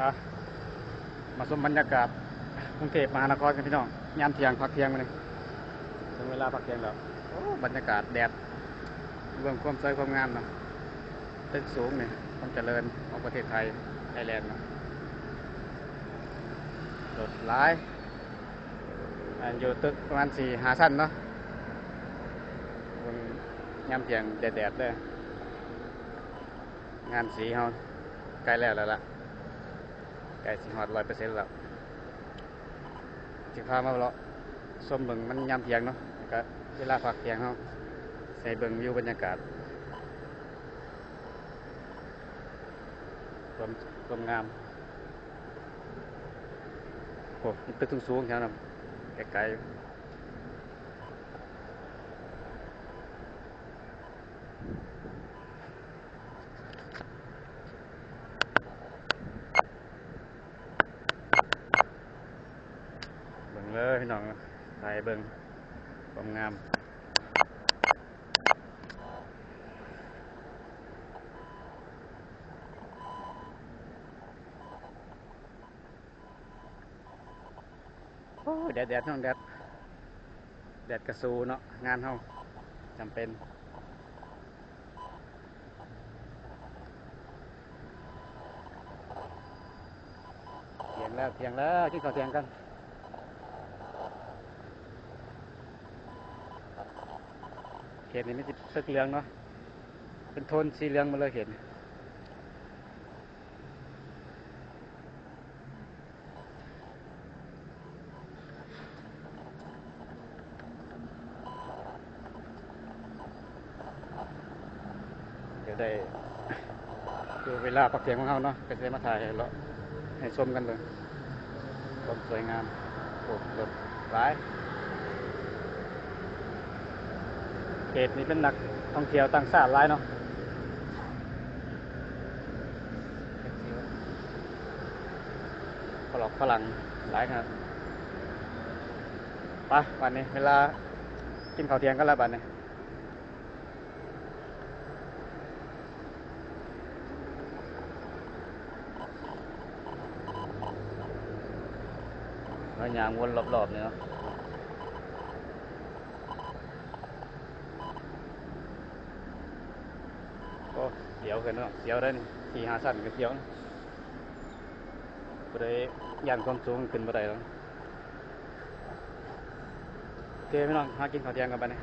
อะมาชมบรรยากาศกรุงเทพมหานครกันพี่น้องยามเที่ยงพักเที่ยงมาเลยถึงเวลาพักเที่ยงแล้วโอ้บรรยากาศแดดเรื่องความสวยความงามเนาะตึกสูงเนี่ยความเจริญของประเทศไทยไทยแลนด์เนาะรถหลายอ่าอยู่ตึกประมาณสี่หาชั้นเนาะบนยามเที่ยงแดดๆเลยงานสีเขาใกล้แล้วแล้วล่ะใกล้สิหอดร้อยเปอร์เซ็นต์แล้วสิพามาเลาะส้มเบิงมันยามเทียงเนาะก็เวลาฝักเทียงเขาใส่เบิงวิวบรรยากาศความความงามโอ้มีตึกสูงๆแถวนั้นไกลๆเบิ่งเลย พี่น้องใส่เบิ่งความงามโอ้แดดแดดน้องแดดแดดกระสูเนาะงานเฮาจำเป็นเทียงแล้วเทียงแล้วกินข้าวเทียงกัน เขตนี้ม่ใช่ตึกเหลืองเนาะเป็นโทนสีเหลืองมาเลยเขตนี้เดี๋ยวได้คือเวลาพักเทียงของเราเนาะก็จะได้มาถ่ายให้เราให้ชมกันเลยความสวยงามโอ้รถหลาย เข ตนี้เป็นนักท่องเที่ยวต่างชาติหลายเนาะฝรั่งฝรั่งหลายครับไปวันนี้ เวลากินข้าวเที่ยงกันแล้วบัดนี้เรายางวนรอบๆเนี่ยเนาะ ก็ เสียวกันเนาะเสียวได้นี่ทีหาสั้นก็เสียวบ่ได้ย่านความสูงขึ้นบ่ได้แล้วโอเคพี่น้องหากินข้าวเที่ยงกันไปนี่